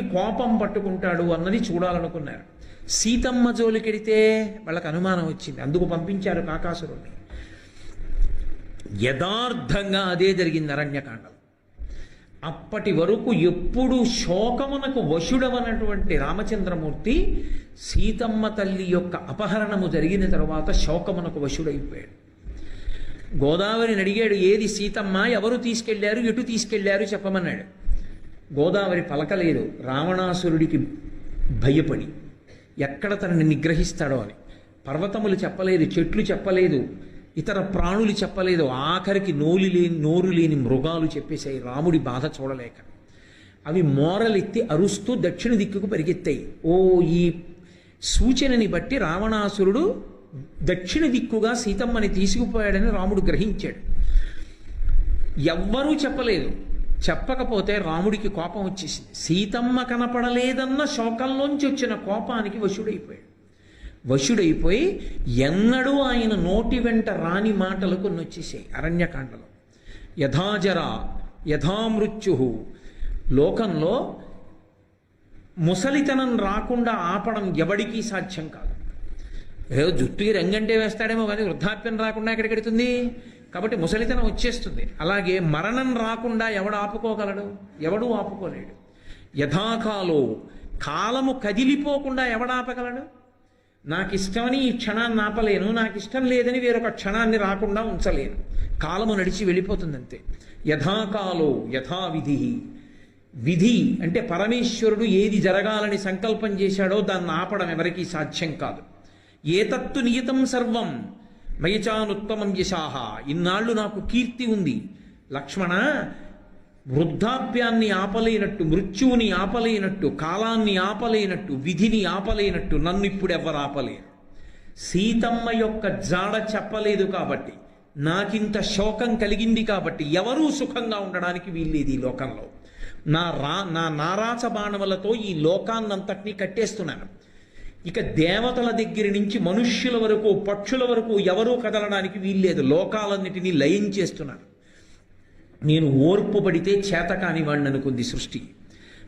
చంపడానికి కోపం పట్టుకుంటాడు అన్నది చూడాలనుకున్నారు. సీతమ్మ జోలికెడితే వాళ్ళకి అనుమానం వచ్చింది. అందుకు పంపించారు కాకాసురుణ్ణి. యథార్థంగా అదే జరిగింది అరణ్యకాండం. అప్పటి వరకు ఎప్పుడు శోకమునకు వశుడవనటువంటి రామచంద్రమూర్తి సీతమ్మ తల్లి యొక్క అపహరణము జరిగిన తర్వాత శోకమునకు వశుడైపోయాడు. గోదావరిని అడిగాడు ఏది సీతమ్మ? ఎవరు తీసుకెళ్ళారు? ఎటు తీసుకెళ్ళారు? చెప్పమన్నాడు. గోదావరి పలకలేదు రావణాసురుడికి భయపడి. ఎక్కడ తనని నిగ్రహిస్తాడో అని. పర్వతములు చెప్పలేదు చెట్లు చెప్పలేదు ఇతర ప్రాణులు చెప్పలేదు. ఆఖరికి నోలు లేని నోరు లేని మృగాలు చెప్పేశాయి రాముడి బాధ చూడలేక. అవి మోరలెత్తి అరుస్తూ దక్షిణ దిక్కుకు పరిగెత్తాయి. ఓ ఈ సూచనని బట్టి రావణాసురుడు దక్షిణ దిక్కుగా సీతమ్మని తీసుకుపోయాడని రాముడు గ్రహించాడు. ఎవ్వరూ చెప్పలేదు. చెప్పకపోతే రాముడికి కోపం వచ్చేసింది. సీతమ్మ కనపడలేదన్న శోకంలోంచి వచ్చిన కోపానికి వశుడైపోయాడు. వశుడైపోయి ఎన్నడూ ఆయన నోటి వెంట రాని మాటలు కొన్ని వచ్చేసాయి అరణ్యకాండలో. యథాజర యథామృత్యు లోకంలో ముసలితనం రాకుండా ఆపడం ఎవడికి సాధ్యం కాదు. ఏదో జుట్టుకి రంగంటే వేస్తాడేమో కానీ వృద్ధాప్యం రాకుండా ఎక్కడికెడుతుంది కాబట్టి ముసలితనం వచ్చేస్తుంది. అలాగే మరణం రాకుండా ఎవడు ఆపుకోగలడు? ఎవడూ ఆపుకోలేడు. యథాకాలో కాలము కదిలిపోకుండా ఎవడాపగలడు నాకు ఇష్టమని ఈ క్షణాన్ని ఆపలేను నాకు ఇష్టం లేదని వేరొక క్షణాన్ని రాకుండా ఉంచలేను. కాలము నడిచి వెళ్ళిపోతుంది అంతే యథాకాలో యథావిధి. విధి అంటే పరమేశ్వరుడు ఏది జరగాలని సంకల్పం చేశాడో దాన్ని ఆపడం ఎవరికీ సాధ్యం కాదు. ఏతత్తు నియతం సర్వం. మయచానుత్తమం యశాహ ఇన్నాళ్ళు నాకు కీర్తి ఉంది. లక్ష్మణ వృద్ధాప్యాన్ని ఆపలేనట్టు మృత్యువుని ఆపలేనట్టు కాలాన్ని ఆపలేనట్టు విధిని ఆపలేనట్టు నన్ను ఇప్పుడు ఎవరు ఆపలేరు. సీతమ్మ యొక్క జాడ చెప్పలేదు కాబట్టి నాకింత శోకం కలిగింది కాబట్టి ఎవరూ సుఖంగా ఉండడానికి వీల్లేదు ఈ లోకంలో. నా రా నా నారాచ బాణములతో ఈ లోకాన్నంతటినీ కట్టేస్తున్నాను. ఇక దేవతల దగ్గర నుంచి మనుష్యుల వరకు పక్షుల వరకు ఎవరూ కదలడానికి వీల్లేదు. లోకాలన్నిటినీ లయం చేస్తున్నాను నేను ఓర్పు పడితే చేతకాని వాడిని అనుకుంది సృష్టి.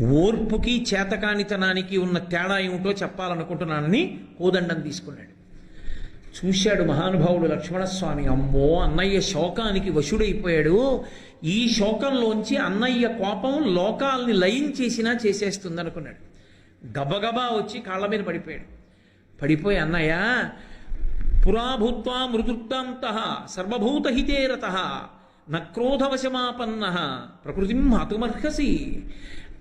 ఓర్పుకి చేతకానితనానికి ఉన్న తేడా ఏమిటో చెప్పాలనుకుంటున్నానని కోదండం తీసుకున్నాడు. చూశాడు మహానుభావుడు లక్ష్మణస్వామి. అమ్మో అన్నయ్య శోకానికి వశుడైపోయాడు. ఈ శోకంలోంచి అన్నయ్య కోపం లోకాల్ని లయం చేసినా చేసేస్తుంది అనుకున్నాడు గబగబా వచ్చి కాళ్ళ మీద పడిపోయాడు. పడిపోయి అన్నయ్య పురాభూత్వా మృదుర్దాంత సర్వభూతహితేరత నక్రోధవశమాపన్న ప్రకృతిం హతుమర్హసి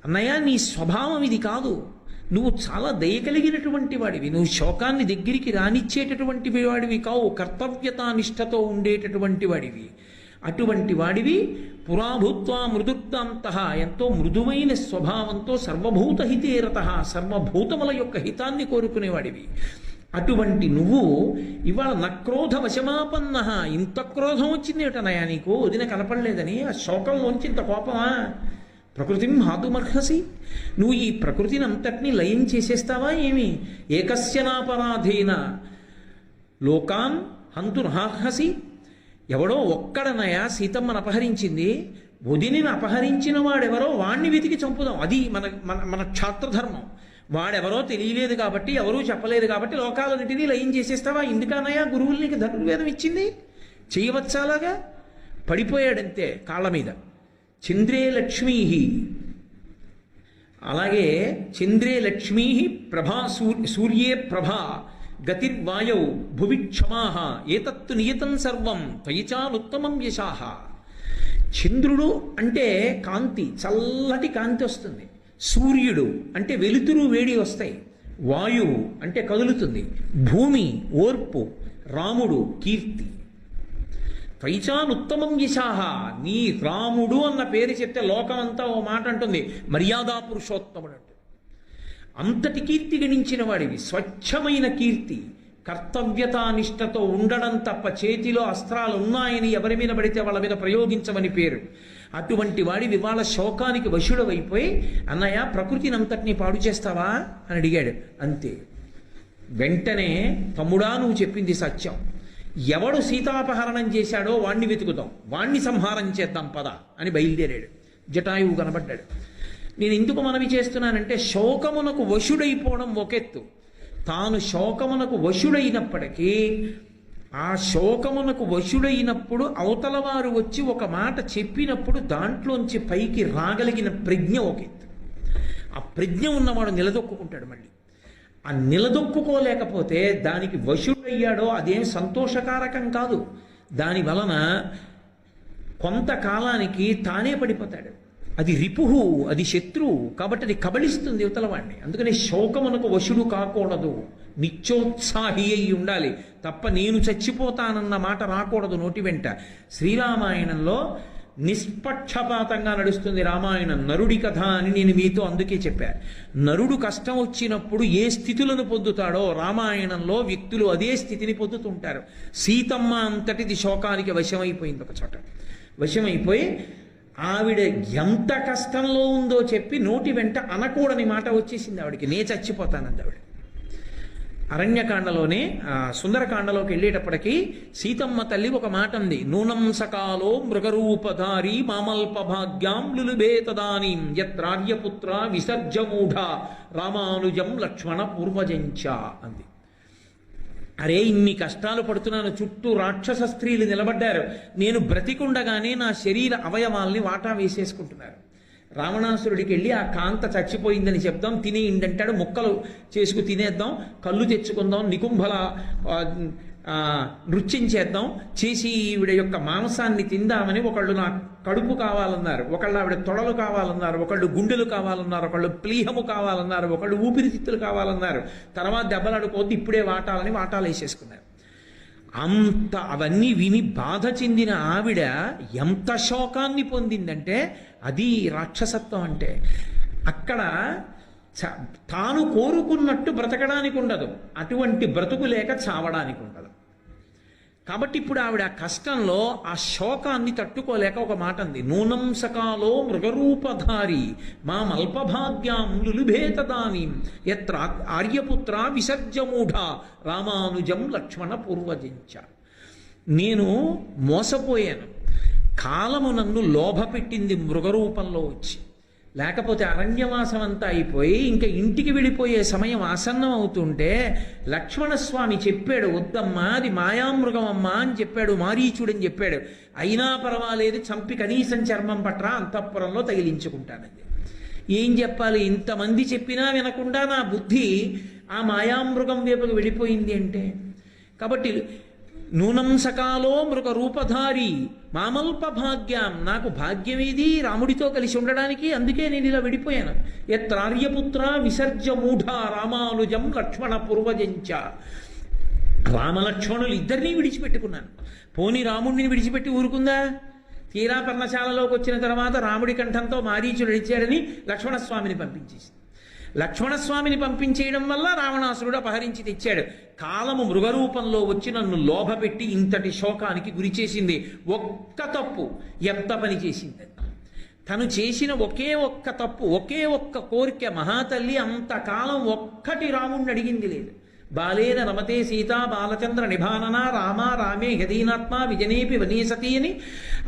అన్నయ్య నీ స్వభావం ఇది కాదు. నువ్వు చాలా దయ కలిగినటువంటి వాడివి. నువ్వు శోకాన్ని దగ్గరికి రానిచ్చేటటువంటి వాడివి కావు. కర్తవ్యతానిష్టతో ఉండేటటువంటి వాడివి. అటువంటి వాడివి. పురాభూత్వ మృదుక్తాంత ఎంతో మృదువైన స్వభావంతో సర్వభూత హితేరత సర్వభూతముల యొక్క హితాన్ని కోరుకునేవాడివి. అటువంటి నువ్వు ఇవాళ నక్రోధ వశమాపన్న ఇంత క్రోధం వచ్చిందేటనయా నీకు? వదిన కనపడలేదని ఆ శోకంలోంచి ఇంత కోపమా? ప్రకృతిం హాతుమర్హసి నువ్వు ఈ ప్రకృతిని అంతటినీ లయం చేసేస్తావా ఏమి? ఏకస్యనాపరాధేన లోకాన్ హంతుర్హాహసి ఎవడో ఒక్కడనయా సీతమ్మను అపహరించింది వదినిని అపహరించిన వాడెవరో వాణ్ణి వెతికి చంపుదాం. అది మన మన మన క్షాత్రధర్మం. వాడెవరో తెలియలేదు కాబట్టి ఎవరూ చెప్పలేదు కాబట్టి లోకాలన్నింటినీ లయం చేసేస్తావా? ఇందుకనయా గురువులు నీకు ధనుర్వేదం ఇచ్చింది? చేయవచ్చాలాగా? పడిపోయాడంతే కాళ్ళ మీద. చంద్రే లక్ష్మీ అలాగే చంద్రే లక్ష్మీ ప్రభా సూర్- సూర్యే ప్రభా. గతిర్వాయౌ భువి క్షమాహ ఏతత్తు నియతం సర్వం త్వయిచానుత్తమం యశాహ. చంద్రుడు అంటే కాంతి చల్లటి కాంతి వస్తుంది. సూర్యుడు అంటే వెలుతురు వేడి వస్తాయి. వాయువు అంటే కదులుతుంది. భూమి ఓర్పు రాముడు కీర్తి. త్వైచానుత్తమం యశాహ నీ రాముడు అన్న పేరు చెప్తే లోకం అంతా ఓ మాట అంటుంది. మర్యాదా పురుషోత్తముడు. అంతటి కీర్తి గణించిన వాడివి. స్వచ్ఛమైన కీర్తి. కర్తవ్యతానిష్టతో ఉండడం తప్ప చేతిలో అస్త్రాలు ఉన్నాయని ఎవరి మీద పడితే వాళ్ళ మీద ప్రయోగించమని పేరు. అటువంటి వాడివి వాళ్ళ శోకానికి వశుడవైపోయి అన్నయ్య ప్రకృతిని అంతటినీ పాడు చేస్తావా? అని అడిగాడు. అంతే. వెంటనే తమ్ముడా నువ్వు చెప్పింది సత్యం. ఎవడు సీతాపహరణం చేశాడో వాణ్ణి వెతుకుతాం వాణ్ణి సంహారం చేద్దాం పద అని బయలుదేరాడు. జటాయువు కనబడ్డాడు. నేను ఎందుకు మనవి చేస్తున్నానంటే శోకమునకు వశుడైపోవడం ఒకెత్తు. తాను శోకమునకు వశుడైనప్పటికీ ఆ శోకమునకు వశుడైనప్పుడు అవతల వారు వచ్చి ఒక మాట చెప్పినప్పుడు దాంట్లోంచి పైకి రాగలిగిన ప్రజ్ఞ ఒక ఎత్తు ఆ ప్రజ్ఞ ఉన్నవాడు నిలదొక్కుంటాడు మళ్ళీ. ఆ నిలదొక్కుకోలేకపోతే దానికి వశుడయ్యాడో అదేం సంతోషకారకం కాదు. దాని వలన కొంతకాలానికి తానే పడిపోతాడు. అది రిపుహు అది శత్రువు. కాబట్టి అది కబళిస్తుంది అందుకనే అందుకని శోకమునకు వశుడు కాకూడదు. నిత్యోత్సాహి అయి ఉండాలి. తప్ప నేను చచ్చిపోతానన్న మాట రాకూడదు నోటి వెంట. శ్రీరామాయణంలో నిష్పక్షపాతంగా నడుస్తుంది రామాయణం నరుడి కథ అని నేను మీతో అందుకే చెప్పాను నరుడు కష్టం వచ్చినప్పుడు ఏ స్థితులను పొందుతాడో రామాయణంలో వ్యక్తులు అదే స్థితిని పొందుతుంటారు. సీతమ్మ అంతటిది శోకానికి వశమైపోయింది ఒక చోట. వశమైపోయి ఆవిడ ఎంత కష్టంలో ఉందో చెప్పి నోటి వెంట అనకూడని మాట వచ్చేసింది ఆవిడకి. నే చచ్చిపోతానంది ఆవిడ. అరణ్యకాండలోనే సుందరకాండలోకి వెళ్ళేటప్పటికీ సీతమ్మ తల్లి ఒక మాట ఉంది నూనం సకాలో మృగరూపధారి మామల్పభాగ్యాం లులుబే తదానీం యత్రార్యపుత్ర విసర్జమూఢ రామానుజం లక్ష్మణ పూర్వజంచ అంది. అరే ఇన్ని కష్టాలు పడుతున్నాను చుట్టూ రాక్షస స్త్రీలు నిలబడ్డారు. నేను బ్రతికుండగానే నా శరీర అవయవాల్ని వాటా వేసేసుకుంటున్నారు. రావణాసురుడికి వెళ్ళి ఆ కాంత చచ్చిపోయిందని చెప్దాం తినేయండి ముక్కలు చేసుకు తినేద్దాం కళ్ళు తెచ్చుకుందాం నికుంభల నృత్యం చేద్దాం చేసి ఈవిడ యొక్క మాంసాన్ని తిందామని ఒకళ్ళు నా కడుపు కావాలన్నారు ఒకళ్ళు ఆవిడ తొడలు కావాలన్నారు ఒకళ్ళు గుండెలు కావాలన్నారు ఒకళ్ళు ప్లీహము కావాలన్నారు ఒకళ్ళు ఊపిరితిత్తులు కావాలన్నారు. తర్వాత దెబ్బలాడుకోవద్దు ఇప్పుడే వాటాలని వాటాలు వేసేసుకున్నారు. అంత అవన్నీ విని బాధ చెందిన ఆవిడ ఎంత శోకాన్ని పొందిందంటే అది రాక్షసత్వం అంటే. అక్కడ తాను కోరుకున్నట్టు బ్రతకడానికి ఉండదు అటువంటి బ్రతుకు లేక చావడానికి ఉండదు కాబట్టి ఇప్పుడు ఆవిడ ఆ కష్టంలో ఆ శోకాన్ని తట్టుకోలేక ఒక మాట అంది. నూనంసకాలో మృగరూపధారి మా మల్పభాగ్యాం లులుభేతదాని ఎత్ర ఆర్యపుత్ర విసర్జమూఢ రామానుజం లక్ష్మణ పూర్వజించ. నేను మోసపోయాను. కాలము నన్ను లోభ పెట్టింది మృగరూపంలో వచ్చి. లేకపోతే అరణ్యవాసం అంతా అయిపోయి ఇంకా ఇంటికి వెళ్ళిపోయే సమయం ఆసన్నం అవుతుంటే లక్ష్మణస్వామి చెప్పాడు వద్దమ్మా అది మాయామృగం అమ్మా అని చెప్పాడు మారీచుడని చెప్పాడు. అయినా పర్వాలేదు చంపి కనీసం చర్మం పట్రా అంతఃపురంలో తగిలించుకుంటానండి ఏం చెప్పాలి? ఇంతమంది చెప్పినా వినకుండా నా బుద్ధి ఆ మాయామృగం వైపుకు వెళ్ళిపోయింది అంటే. కాబట్టి నూనం సకాలో మృగ రూపధారి మామల్ప భాగ్యం నాకు భాగ్యమేది రాముడితో కలిసి ఉండడానికి అందుకే నేను ఇలా విడిపోయాను. ఎత్రార్యపుత్ర విసర్జ మూఢ రామానుజం లక్ష్మణ పూర్వజంచ. రామలక్ష్మణులు ఇద్దరినీ విడిచిపెట్టుకున్నాను. పోని రాముడిని విడిచిపెట్టి ఊరుకుందా? తీరా పర్ణశాలలోకి వచ్చిన తర్వాత రాముడి కంఠంతో మారీచుడు ఇచ్చాడని లక్ష్మణస్వామిని పంపించేసింది. లక్ష్మణస్వామిని పంపించేయడం వల్ల రావణాసురుడు అపహరించి తెచ్చాడు. కాలము మృగరూపంలో వచ్చి నన్ను లోభపెట్టి ఇంతటి శోకానికి గురి చేసింది. ఒక్క తప్పు ఎంత పని చేసింది? తను చేసిన ఒకే ఒక్క తప్పు ఒకే ఒక్క కోరిక మహాతల్లి అంతకాలం ఒక్కటి రాముణ్ణి అడిగింది లేదు. బాలేన రమతే సీత బాలచంద్ర నిభానన రామ రామే హదీనాత్మ విజనేపి వనీసతి అని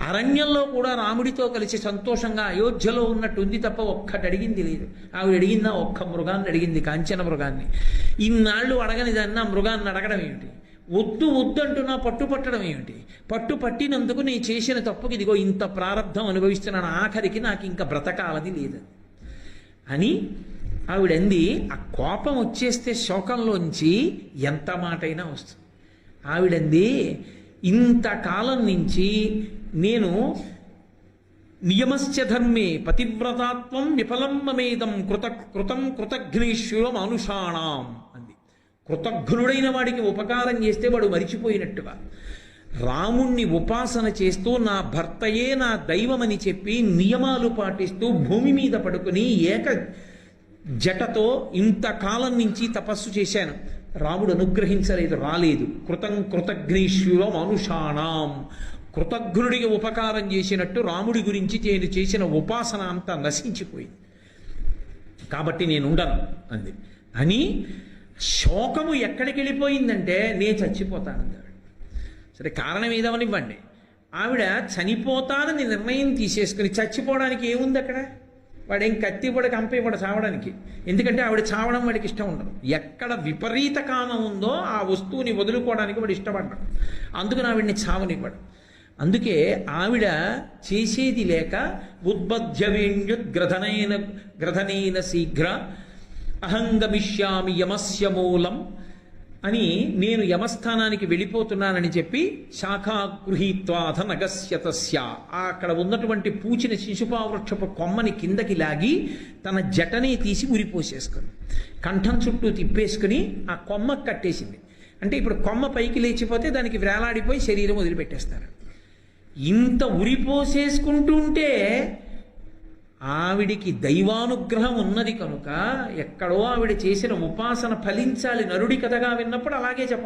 అరణ్యంలో కూడా రాముడితో కలిసి సంతోషంగా అయోధ్యలో ఉన్నట్టు ఉంది తప్ప ఒక్కటి అడిగింది లేదు. ఆవిడ అడిగిందా? ఒక్క మృగాన్ని అడిగింది కాంచన మృగాన్ని. ఇన్నాళ్ళు అడగని దాన్ని ఆ మృగాన్ని అడగడం ఏమిటి? వద్దు వద్దు అంటున్నా పట్టు పట్టడం ఏమిటి? పట్టు పట్టినందుకు నేను చేసిన తప్పుకి ఇదిగో ఇంత ప్రారంధం అనుభవిస్తున్నాను. ఆఖరికి నాకు ఇంకా బ్రతకాలది లేదు. అని ఆవిడంది. ఆ కోపం వచ్చేస్తే శోకంలోంచి ఎంత మాటైనా వస్తుంది. ఆవిడంది ఇంతకాలం నుంచి నేను నియమశ్చ ధర్మే పతివ్రతాత్వం విఫలం మమేదం కృత కృతం కృతఘ్నేశ్వర మానుషాణం అంది. కృతఘ్నుడైన వాడికి ఉపకారం చేస్తే వాడు మరిచిపోయినట్టుగా. రాముణ్ణి ఉపాసన చేస్తూ నా భర్తయే నా దైవమని చెప్పి నియమాలు పాటిస్తూ భూమి మీద పడుకుని ఏక జటతో ఇంతకాలం నుంచి తపస్సు చేశాను. రాముడు అనుగ్రహించలేదు రాలేదు. కృతం కృతఘ్నేశ్వర అనుషాణం కృతజ్ఞుడికి ఉపకారం చేసినట్టు రాముడి గురించి నేను చేసిన ఉపాసన అంతా నశించిపోయింది. కాబట్టి నేనుండను అంది. అని శోకము ఎక్కడికి వెళ్ళిపోయిందంటే నేను చచ్చిపోతానంది సరే కారణం ఏదవనివ్వండి. ఆవిడ చనిపోతానని నిర్ణయం తీసేసుకుని చచ్చిపోవడానికి ఏముంది అక్కడ? వాడేం కత్తి ఇవ్వడు కంప ఇవ్వడు చావడానికి. ఎందుకంటే ఆవిడ చావడం వాడికి ఇష్టం ఉండదు. ఎక్కడ విపరీత కామం ఉందో ఆ వస్తువుని వదులుకోవడానికి వాడు ఇష్టపడ్డాడు. అందుకని ఆవిడ్ని చావనివ్వడు. అందుకే ఆవిడ చేసేది లేక ఉద్బధ్యవేణ్యుద్గ్రధనైన గ్రధనైన శీఘ్ర అహంగమిష్యామి యమస్య మూలం అని నేను యమస్థానానికి వెళ్ళిపోతున్నానని చెప్పి శాఖాగృహీత్వాధ నగస్యతస్య. అక్కడ ఉన్నటువంటి పూచిన శిశుపావృక్షపు కొమ్మని కిందకి లాగి తన జటని తీసి ఉరిపోసేసుకుంది కంఠం చుట్టూ తిప్పేసుకుని ఆ కొమ్మ కట్టేసింది. అంటే ఇప్పుడు కొమ్మ పైకి లేచిపోతే దానికి వేలాడిపోయి శరీరం వదిలిపెట్టేస్తారు. ఇంత ఉరిపోసేసుకుంటుంటే ఆవిడికి దైవానుగ్రహం ఉన్నది కనుక ఎక్కడో ఆవిడ చేసిన ఉపాసన ఫలించాలి నరుడి కథగా విన్నప్పుడు అలాగే చెప్ప